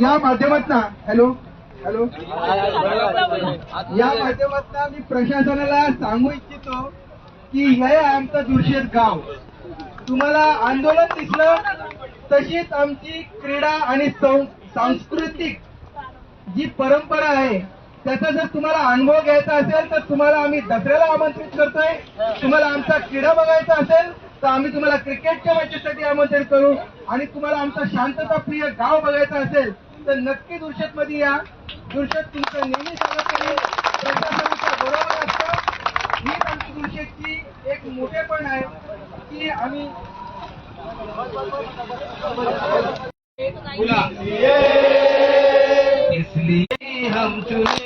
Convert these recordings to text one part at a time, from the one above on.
या माध्यमातना hello hello. या माध्यमातना मी प्रशासनाला सांगू इच्छितो की हे आमचं दुर्शेत गाव. तुम्हाला आंदोलन दिसलं तशीच आमची क्रीडा आणि सं- सांस्कृतिक जी परंपरा आहे त्याचा जर तुम्हाला अनुभव घ्यायचा असेल तर तुम्हाला आम्ही दसऱ्याला आमंत्रित करतोय. तुम्हाला आमचा क्रीडा बघायचा असेल तर आम्ही तुम्हाला क्रिकेटच्या मॅचेससाठी आमंत्रित करू. आणि तुम्हाला आमचा शांतता प्रिय गाव बघायचा असेल तर नक्की दुर्शत मध्ये या. दुर्शत तुमचं नेहमी स्वागत करेल प्रशासनाच्या बरोबर असतं. हीच आमची दुर्शेतची एक मोठेपण आहे की आम्ही इसलिए हम चुने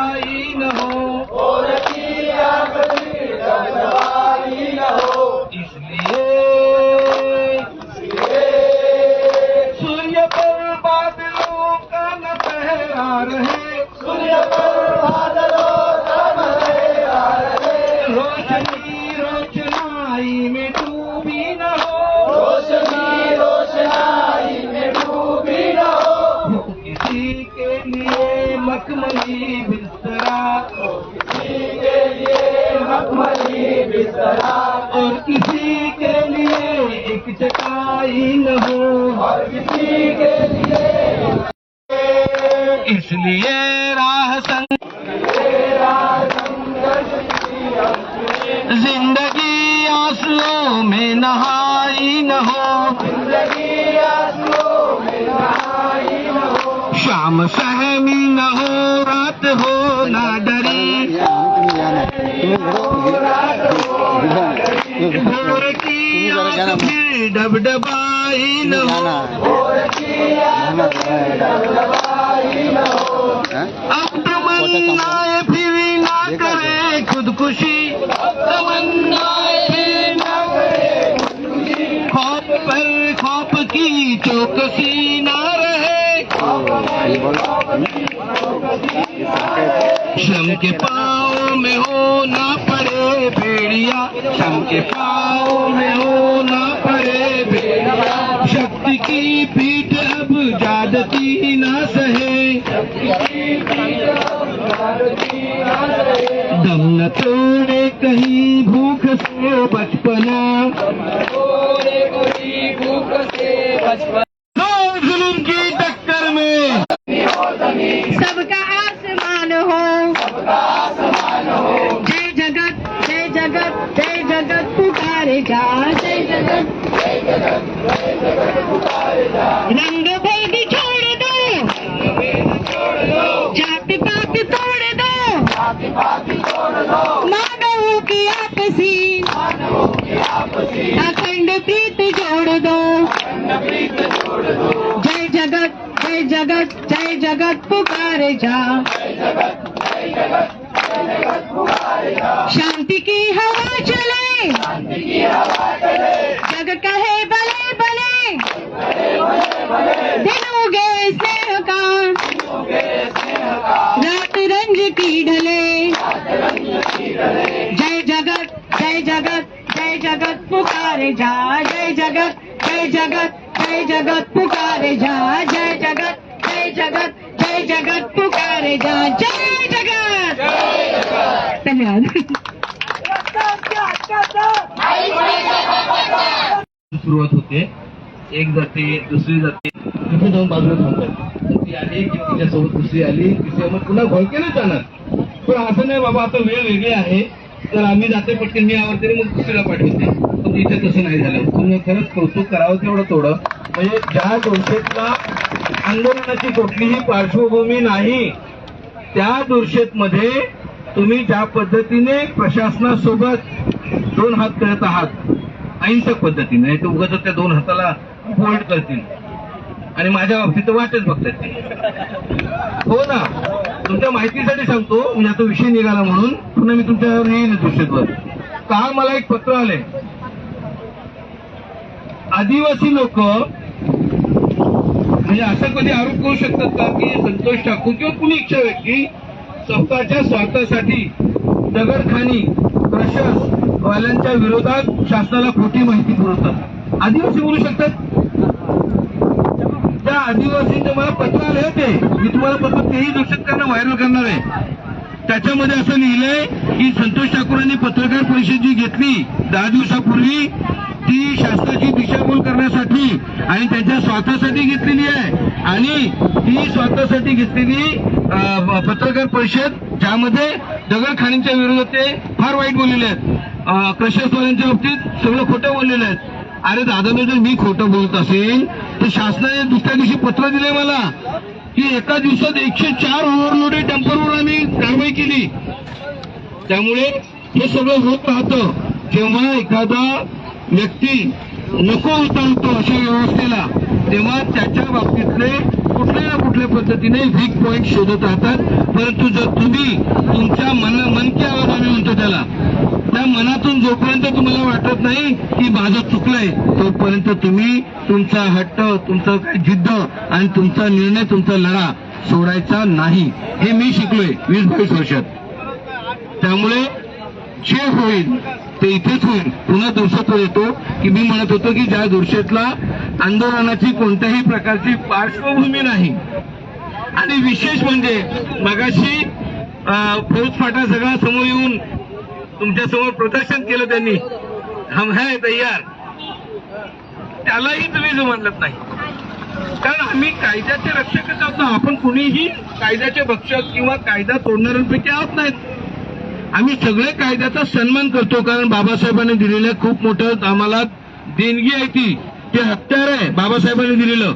मखमली बिस्तरा किसी के लिए मखमली बिस्तरा। और किसी के लिए एक चटाई न हो। और किसी के लिए इसलिए राह संग ज़िंदगी आंसुओं में नहाई शाम सहमी न हो, रात हो, ना डरी। भोर की आँख डबडबाई न हो। अब फिर ना करे खुदकुशी। खौफ पर की चौकसी ना रहे। शम के पाओ में हो ना पड़े भेड़िया। शम के पाओ में हो ना पड़े भेड़िया। शक्ति की पीठ अब जादती ना सहे। दम न तोड़े कहीं भूख से बचपना। रंग भेद छोड़ दो जाति पाति तोड़ दो मानव की आपसी अखंड प्रीत जोड़ दो जय जगत जय जगत जय जगत पुकारे जा. पुकारे जा जय जगत जय जगत जय जगत पुकारे जा जय जगत जय जगत जय जगत पुकारे जा जय जगत। धन्यवाद। सुरुवात होते. एक जाते दुसरी जाते. तिथे जाऊन बाजूला थांबतात. ती आली की तिच्यासोबत दुसरी आली तिसरी मग पुन्हा घोळकेनच जाणार. पण असं नाही बाबा आता वेळ वेगळी आहे. तर आम्ही जाते पटकन मी आवडते मग दुसरीला पाठवते. पण इथे तसं नाही झालं. तुम्ही खरंच कौतुक करावं तेवढं थोडं म्हणजे ज्या दोषेतला आंदोलनाची कुठलीही पार्श्वभूमी नाही त्या दुर्षेतमध्ये तुम्ही ज्या पद्धतीने प्रशासनासोबत दोन हात करत आहात अहिंसक पद्धतीने ते उगाच त्या दोन हाताला फोल्ड करतील. आणि माझ्या बाबतीत तर वाटच बघतात ते. हो ना? तुमच्या माहितीसाठी सांगतो मी आता विषय निघाला म्हणून पुन्हा मी तुमच्यावर येईन दुसरीवर काल मला एक पत्र आलंय. आदिवासी लोक म्हणजे असं कधी आरोप करू शकतात का की संतोष ठाकूर किंवा कुणी इच्छा व्यक्ती स्वतःच्या स्वार्थासाठी दगडखानी प्रशस वाल्यांच्या विरोधात शासनाला खोटी माहिती पुरवतात? आदिवासी बोलू शकतात. त्या आदिवासींचे मला पत्र आले होते मी तुम्हाला पत्र तेही दर्शक करणं व्हायरल करणार आहे. त्याच्यामध्ये असं लिहिलंय की संतोष ठाकूरांनी पत्रकार परिषद जी घेतली दहा दिवसापूर्वी ती शासनाची दिशाभूल करण्यासाठी आणि त्यांच्या स्वार्थासाठी घेतलेली आहे. आणि ती स्वार्थासाठी घेतलेली पत्रकार परिषद ज्यामध्ये दगडखाणींच्या विरोधात ते फार वाईट बोललेले आहेत. क्रशरवाल्यांच्या बाबतीत सगळं खोटं बोललेलं आहेत. अरे दादाने जर मी खोटं बोलत असेल तर शासनाने दुसऱ्या दिवशी पत्र दिले मला की एका दिवसात एकशे चार ओव्हरलोडेड डंपरवर आम्ही कारवाई केली. त्यामुळे हे सगळं होत राहतं. जेव्हा एखादा व्यक्ती नको उतरतो अशा व्यवस्थेला तेव्हा त्याच्या बाबतीतले कुठल्या ना कुठल्या पद्धतीने वीक पॉईंट शोधत राहतात. परंतु जर तुम्ही तुमच्या मना मन की आवाज आम्ही म्हणतो त्याला त्या मनातून जोपर्यंत तुम्हाला वाटत नाही की माझं चुकलंय तोपर्यंत तुम्ही तुमचा हट्ट तुमचं काय जिद्द आणि तुमचा निर्णय तुमचा लढा सोडायचा नाही. हे मी शिकलोय वीस बावीस वर्षात. त्यामुळे जे होईल ते इथेच होईल. पुन्हा दुर्शत्व येतो की मी म्हणत होतो की ज्या दुर्शेतला आंदोलनाची कोणत्याही प्रकारची पार्श्वभूमी नाही. आणि विशेष म्हणजे मगाशी अं, फौजफाटा सगळा समोर येऊन तुमच्यासमोर प्रदर्शन केलं त्यांनी. हम है तयार. त्यालाही तुम्ही जुमानलत नाही. कारण आम्ही कायद्याचे रक्षकच आहोत ना. आपण कुणीही कायद्याचे भक्षक किंवा कायदा तोडणाऱ्यांपैकी आहोत नाहीत. आम्ही सगळे कायद्याचा सन्मान करतो कारण बाबासाहेबांनी दिलेलं खूप मोठं आम्हाला देणगी आहे ती. ते हत्यार आहे बाबासाहेबांनी दिलेलं.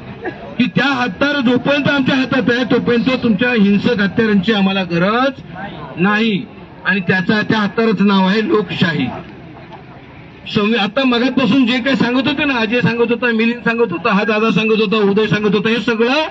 की त्या हत्यार जोपर्यंत आमच्या हातात आहे तोपर्यंत तुमच्या हिंसक हत्यारांची आम्हाला गरज नाही. आणि त्याचा त्या हत्याराचं नाव आहे लोकशाही. आता मगापासून जे काही सांगत होते ना अजय सांगत होता मिलिंद सांगत होता हा दादा सांगत होता उदय सांगत होता हे सगळं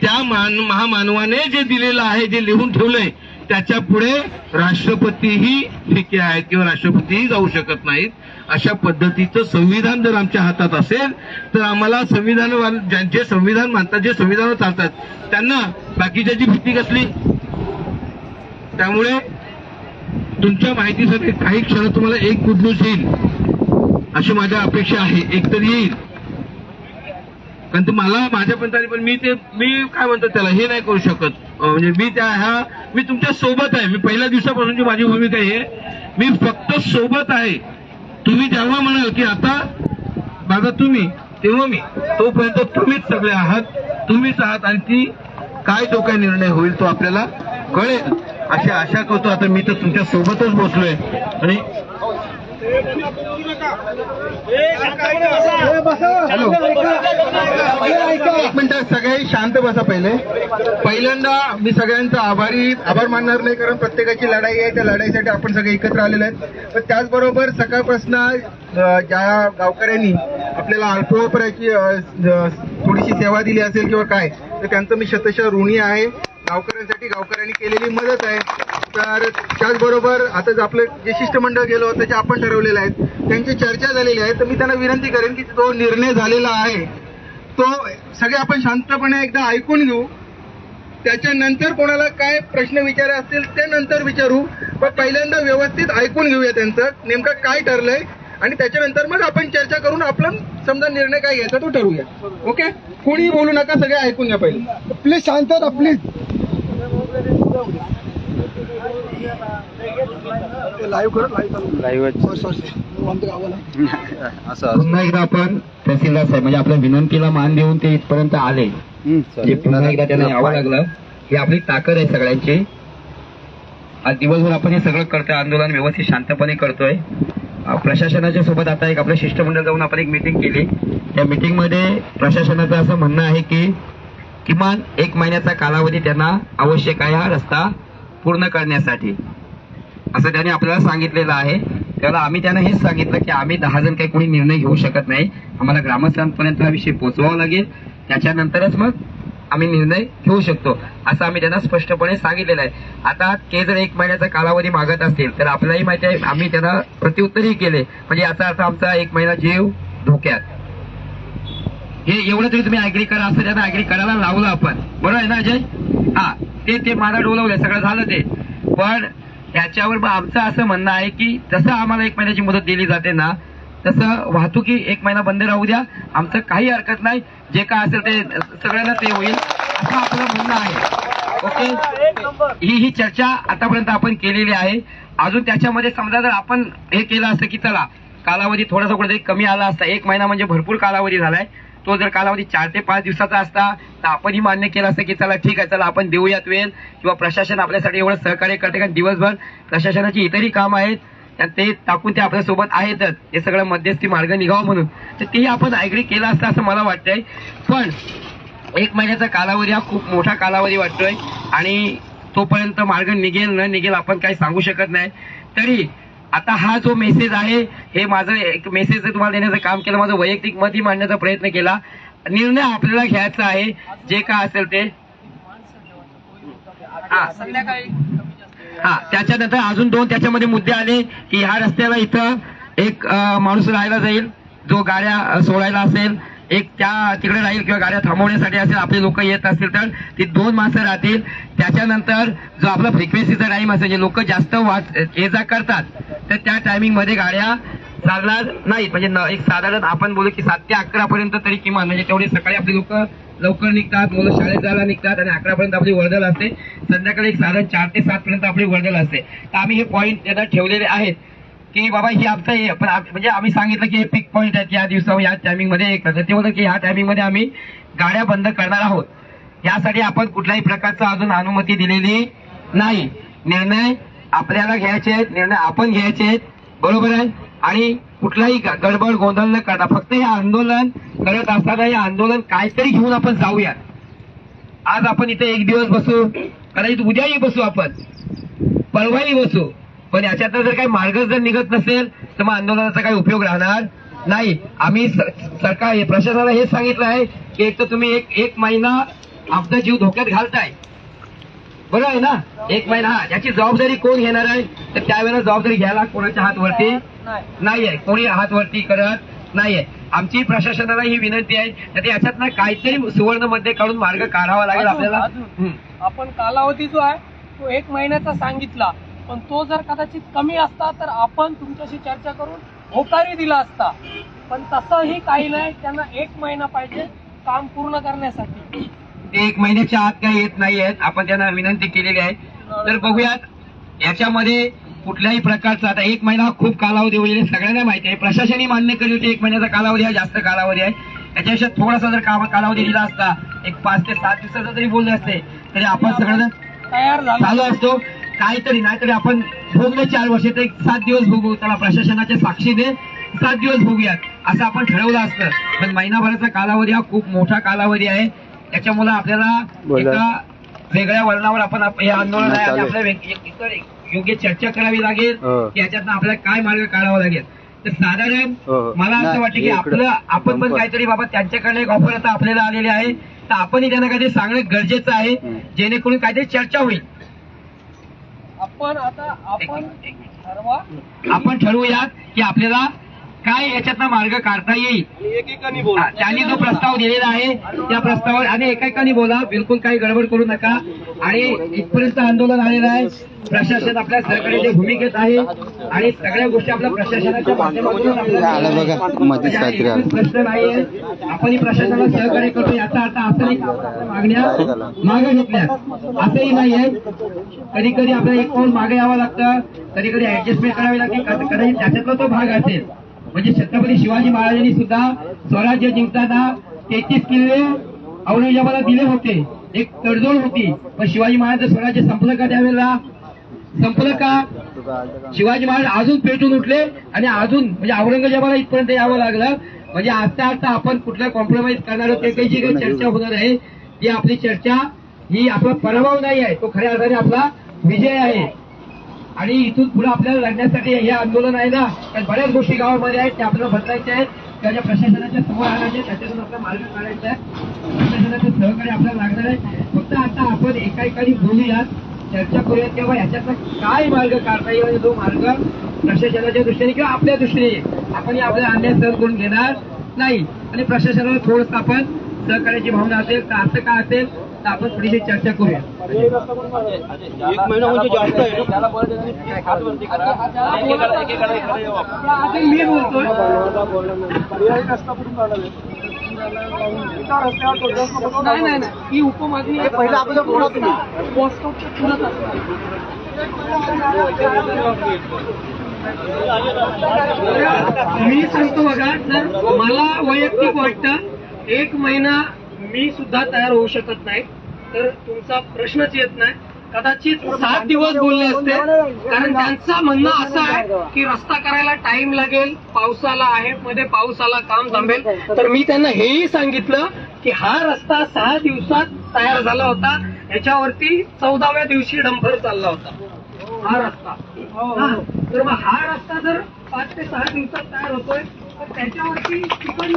त्या मान महामानवाने जे दिलेलं आहे जे लिहून ठेवलंय त्याच्या पुढे राष्ट्रपतीही फिके आहेत किंवा राष्ट्रपतीही जाऊ शकत नाहीत. अशा पद्धतीचं संविधान जर आमच्या हातात असेल तर आम्हाला संविधान ज्यांचे संविधान मानतात जे संविधान चालतात त्यांना बाकीच्याची भीती कसली? त्यामुळे तुमच्या माहितीसाठी काही क्षण तुम्हाला एक गुड येईल. अशी माझ्या अपेक्षा आहे. एक तर येईल. कारण मला माझ्या आली पण मी ते मी काय म्हणतो त्याला? हे नाही करू शकत. म्हणजे मी त्या ह्या मी तुमच्यासोबत आहे. मी पहिल्या दिवसापासूनची माझी भूमिका आहे. मी फक्त सोबत आहे. तुम्ही जेव्हा म्हणाल की आता दादा तुम्ही तेव्हा मी तोपर्यंत तुम्हीच सगळे आहात तुम्हीच आहात आणि ती काय जो काय निर्णय होईल तो आपल्याला कळेल. अशी आशा करतो. आता मी तर तुमच्या सोबतच बसलोय. आणि एक मिनिट सगळे शांत बसा पहिले. पहिल्यांदा मी सगळ्यांचा आभारी आभार मानणार नाही कारण प्रत्येकाची लढाई आहे. त्या लढाईसाठी आपण सगळे एकत्र आलेले आहेत. पण त्याचबरोबर सकाळपासून ज्या गावकऱ्यांनी आपल्याला अल्पोपराची अं, अं, थोडीशी सेवा दिली असेल किंवा काय तर त्यांचं मी शतशः ऋणी आहे. गावकऱ्यांसाठी गावकऱ्यांनी केलेली मदत आहे. तर त्याचबरोबर आता जे आपलं जे शिष्टमंडळ गेलो होतं जे आपण ठरवलेलं आहेत त्यांची चर्चा झालेली आहे तर मी त्यांना विनंती करेन की तो निर्णय झालेला आहे तो सगळे आपण शांतपणे एकदा ऐकून घेऊ. त्याच्यानंतर कोणाला काय प्रश्न विचार असतील ते नंतर विचारू. पण पहिल्यांदा व्यवस्थित ऐकून घेऊया त्यांचं नेमकं काय ठरलंय आणि त्याच्यानंतर मग आपण चर्चा करून आपण समजा निर्णय काय घ्यायचा तो ठरवूया. ओके? कोणी बोलू नका सगळे ऐकून घ्या पहिले. प्लीज शांत प्लीज पुन्हा एकदा आपण तहसीलदार साहेब म्हणजे आपल्या विनंतीला मान देऊन ते इथपर्यंत आले. पुन्हा एकदा त्यांना यावं लागलं. ही आपली ताकद आहे सगळ्यांची. आज दिवसभर आपण हे सगळं करतोय आंदोलन व्यवस्थित शांतपणे करतोय. प्रशासनाच्या सोबत आता एक आपलं शिष्टमंडळ जाऊन आपण एक मिटिंग केली. त्या मिटिंगमध्ये प्रशासनाचं असं म्हणणं आहे की किमान एक महिन्याचा कालावधी त्यांना आवश्यक आहे हा रस्ता पूर्ण करण्यासाठी. असं त्याने आपल्याला सांगितलेलं आहे. त्याला आम्ही त्यांना हेच सांगितलं की आम्ही दहा जण काही कोणी निर्णय घेऊ शकत नाही. आम्हाला ग्रामस्थांपर्यंत हा विषय पोचवावा लागेल. त्याच्यानंतरच मग आम्ही निर्णय घेऊ शकतो. असं आम्ही त्यांना स्पष्टपणे सांगितलेलं आहे. आता ते जर एक महिन्याचा कालावधी मागत असतील तर आपल्यालाही माहिती आहे आम्ही त्यांना प्रत्युत्तरही केले. म्हणजे याचा अर्थ आमचा एक महिना जीव धोक्यात. हे एवढं तरी तुम्ही ऍग्री करा असं त्यांना ऍग्री करायला लावलं आपण. बरोबर आहे ना अजय? हा ते ते मला डोलवलं सगळं झालं ते. पण त्याच्यावर मग आमचं असं म्हणणं आहे की जसं आम्हाला एक महिन्याची मुदत दिली जाते ना तसं वाहतुकी एक महिना बंद राहू द्या. आमचं काही हरकत नाही. जे काय असेल ते सगळ्यांना ते होईल. असं आपलं म्हणणं आहे. ओके? ही ही चर्चा आतापर्यंत आपण केलेली आहे. अजून त्याच्यामध्ये समजा जर आपण हे केलं असतं की चला कालावधी थोडासा कुठेतरी कमी आला असता एक महिना म्हणजे भरपूर कालावधी झालाय. तो जर कालावधी चार ते पाच दिवसाचा असता तर आपणही मान्य केलं असतं की चला ठीक आहे चला आपण देऊयात वेळ. किंवा प्रशासन आपल्यासाठी एवढं सहकार्य करते कारण दिवसभर प्रशासनाची इतरही कामं आहेत ते टाकून ते आपल्यासोबत आहेतच. हे सगळं मध्यस्थी मार्ग निघावं म्हणून. तर तेही आपण ऍग्री केलं असतं असं मला वाटतंय. पण एक महिन्याचा कालावधी हा खूप मोठा कालावधी वाटतोय. आणि तोपर्यंत मार्ग निघेल न निघेल आपण काही सांगू शकत नाही. तरी आता हा जो मेसेज आहे हे माझं एक मेसेज तुम्हाला देण्याचं काम केलं माझं वैयक्तिक मत ही मांडण्याचा प्रयत्न केला. निर्णय आपल्याला घ्यायचा आहे जे काय असेल ते. हा. हा त्याच्यानंतर अजून दोन त्याच्यामध्ये मुद्दे आले की ह्या रस्त्याला इथं एक माणूस राहायला जाईल जो गाड्या सोडायला असेल. एक त्या तिकडे राहील किंवा गाड्या थांबवण्यासाठी असेल आपले लोक येत असतील तर ती दोन माणसं राहतील. त्याच्यानंतर जो आपला फ्रिक्वेन्सीचा टाइम असेल जे लोक जास्त वाट ये जा करतात तर त्या टायमिंगमध्ये गाड्या चालणार नाहीत. म्हणजे न- एक साधारण आपण बोलू की सात ते अकरा पर्यंत तरी किमान म्हणजे तेवढे सकाळी आपली लोक लवकर निघतात मुलं शाळेत जायला निघतात आणि अकरा पर्यंत आपली वर्दळ असते. संध्याकाळी एक साधारण चार ते सात पर्यंत आपली वर्दळ असते. तर आम्ही हे पॉईंट त्याला ठेवलेले आहेत की बाबा ही आमचं हे पण म्हणजे आम्ही सांगितलं की हे पिक पॉईंट आहेत या दिवसा या टायमिंगमध्ये ते होतं की ह्या टायमिंगमध्ये आम्ही गाड्या बंद करणार आहोत. यासाठी आपण कुठल्याही प्रकारचा अजून अनुमती दिलेली नाही. निर्णय आपल्याला घ्यायचे आहेत निर्णय आपण घ्यायचे आहेत. बरोबर आहे? आणि कुठलाही गडबड गोंधळ न करता फक्त हे आंदोलन करत असताना हे आंदोलन काहीतरी घेऊन आपण जाऊयात. आज आपण इथे एक दिवस बसू कदाचित उद्याही बसू आपण. परवाही बसू. पण याच्यातनं जर काही मार्ग जर निघत नसेल तर मग आंदोलनाचा काही उपयोग राहणार नाही. आम्ही सरकार प्रशासनाला हेच सांगितलं आहे की एक तर तुम्ही एक एक महिना आपला जीव धोक्यात घालताय. बरोबर आहे ना? एक महिना हा याची जबाबदारी कोण घेणार आहे? तर त्यावेळेला जबाबदारी घ्यायला कोणाच्या हात वरती नाहीये. कोणी हात वरती करत नाहीये. आमची प्रशासनाला ही विनंती आहे तर याच्यातनं काहीतरी सुवर्णमध्ये काढून मार्ग काढावा लागेल आपल्याला. आपण कालावधी जो आहे तो एक महिन्याचा सांगितला. पण तो जर कदाचित कमी असता तर आपण तुमच्याशी चर्चा करून होकारी दिला असता. पण तसंही काही नाही त्यांना एक महिना पाहिजे काम पूर्ण करण्यासाठी. ते एक महिन्याच्या आत काही येत नाही आहेत आपण त्यांना विनंती केलेली आहे. तर बघूयात याच्यामध्ये कुठल्याही प्रकारचा आता एक महिना हा खूप कालावधी होईल हे सगळ्यांना माहिती आहे. प्रशासनही मान्य केली होती एक महिन्याचा कालावधी हा जास्त कालावधी आहे. याच्यापेक्षा थोडासा जर कालावधी दिला असता एक पाच ते सात दिवसाचा जरी बोलले असते तरी आपण सगळेजण तयार झाला असतो. काहीतरी नाहीतरी आपण भोगले चार वर्ष तर एक सात दिवस भोगू. त्याला प्रशासनाच्या साक्षीने सात दिवस भोगूयात. असं आपण ठरवलं असतं. पण महिनाभराचा कालावधी हा खूप मोठा कालावधी आहे. त्याच्यामुळे आपल्याला एका वेगळ्या वळणावर आपण आप- हे आंदोलन आहे. आपल्याला योग्य चर्चा करावी लागेल. की याच्यातनं आपल्याला काय मार्ग काढावा लागेल. तर साधारण मला असं वाटतं की आपलं आपण पण काहीतरी बाबा त्यांच्याकडे एक ऑफर आता आपल्याला आलेली आहे. तर आपणही त्यांना काहीतरी सांगणं गरजेचं आहे. जेणेकरून काहीतरी चर्चा होईल. आपण आता आपण ठरवा. आपण ठरवूयात की आपल्याला काय याच्यातनं मार्ग काढता येईल? हा, त्यांनी जो प्रस्ताव दिलेला आहे त्या प्रस्तावावर आणि एकेकाने बोला. बिलकुल काही गडबड करू नका. आणि इथपर्यंत आंदोलन आलेलं आहे. प्रशासन आपल्या सहकार्याची भूमिकेत आहे. आणि सगळ्या गोष्टी आपल्या प्रशासनाच्या माध्यमातून. प्रश्न नाहीये. आपणही प्रशासनाला सहकार्य करतो याचा अर्थ असं नाही आपण मागण्या मागे घेतल्या असंही नाहीये. कधी कधी आपल्याला एक पाऊल मागे यावं लागतं. कधी कधी ऍडजस्टमेंट करावी लागते. कधी- कदाचित त्याच्यातला तो भाग असेल. म्हणजे छत्रपती शिवाजी महाराजांनी सुद्धा स्वराज्य जिंकताना तेहतीस किल्ले औरंगजेबाला दिले होते. एक तडजोड होती. पण शिवाजी महाराज स्वराज्य संपलं का त्यावेळेला? संपलं का? शिवाजी महाराज अजून पेटून उठले आणि अजून म्हणजे औरंगजेबाला इथपर्यंत यावं लागलं. म्हणजे आता आता आपण कुठला कॉम्प्रोमाइज करणार ते काही जी काही चर्चा होणार आहे. ती आपली चर्चा ही आपला पराभव नाही आहे. तो खऱ्या अर्थाने आपला विजय आहे. आणि इथून पुढे आपल्याला लढण्यासाठी हे आंदोलन आहे ना कारण बऱ्याच गोष्टी गावामध्ये आहेत त्या आपल्याला बदलायच्या आहेत. त्या ज्या प्रशासनाच्या समोर आणायचे त्याच्यातून आपला मार्ग काढायचा आहे. प्रशासनाचं सहकार्य आपल्याला लागणार आहे. फक्त आता आपण एका एकाने बोलूयात. चर्चा करूयात किंवा याच्यातला काय मार्ग काढता येईल जो तो मार्ग प्रशासनाच्या दृष्टीने किंवा आपल्या दृष्टीने आपण या आपल्या अन्याय सहन करून घेणार नाही. आणि प्रशासनाला थोडंसं आपण सहकार्याची भावना असेल तर असं का असेल तर आपण थोडीशी चर्चा करूया. आधी मी बोलतोय. नाही नाही नाही. ही उपमागणी पहिला आपण बस स्टॉपच्या पुढंच असणार मी सांगतो बघा जर मला वैयक्तिक वाटतं एक महिना मी सुद्धा तयार होऊ शकत नाही. तर तुमचा प्रश्नच येत नाही. कदाचित सात दिवस बोलले असते. कारण त्यांचं म्हणणं असं आहे की रस्ता करायला टाइम लागेल पावसाला आहे. मध्ये पावसाला काम थांबेल. तर मी त्यांना हेही सांगितलं की हा रस्ता सहा दिवसात तयार झाला होता. याच्यावरती चौदाव्या दिवशी डंपर चालला होता. हा रस्ता. हा. तर मग हा रस्ता जर पाच ते सहा दिवसात तयार होतोय तर त्याच्यावरती तिकडनं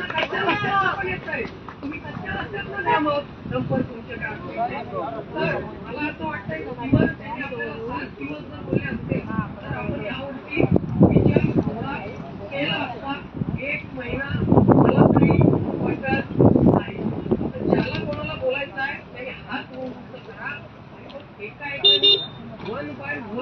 तुम्ही कच्च्या द्या मग डंपर तुमचे काय तर मला असं वाटतंय की त्यांनी आपल्याला सात दिवस जर बोलले असते तर आपण यावरती विचार थोडा केला असता एक महिना मला तरी वाटत नाही. तर ज्याला कोणाला बोलायचं आहे त्यांनी हात वर करा. आणि मग एका एकाने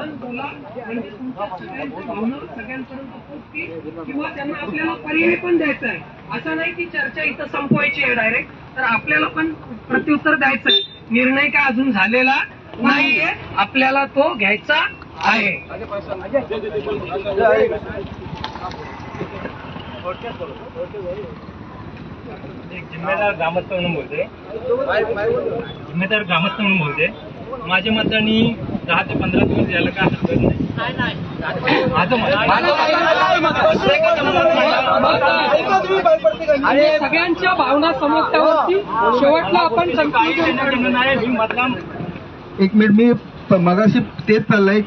बाय बोला. म्हणजे तुमच्या सगळ्यांच्या भावना सगळ्यांपर्यंत पोहोचतील किंवा त्यांना आपल्याला पर्याय पण द्यायचा आहे. असं नाही की चर्चा इथं संपवायची आहे डायरेक्ट तर आपल्याला पण प्रत्युत्तर द्यायचं आहे. निर्णय काय अजून झालेला नाहीये. आपल्याला तो घ्यायचा आहे. जिम्मेदार ग्रामस्थ म्हणून बोलते जिम्मेदार ग्रामस्थ म्हणून बोलते माझ्या मताने दहा ते पंधरा दिवस यायला काय हरकत नाही. माझं मत आणि सगळ्यांच्या भावना समजल्यावरती शेवटला आपण नाही मतदान एक मिनिट मी मगाशी तेच चाललंय.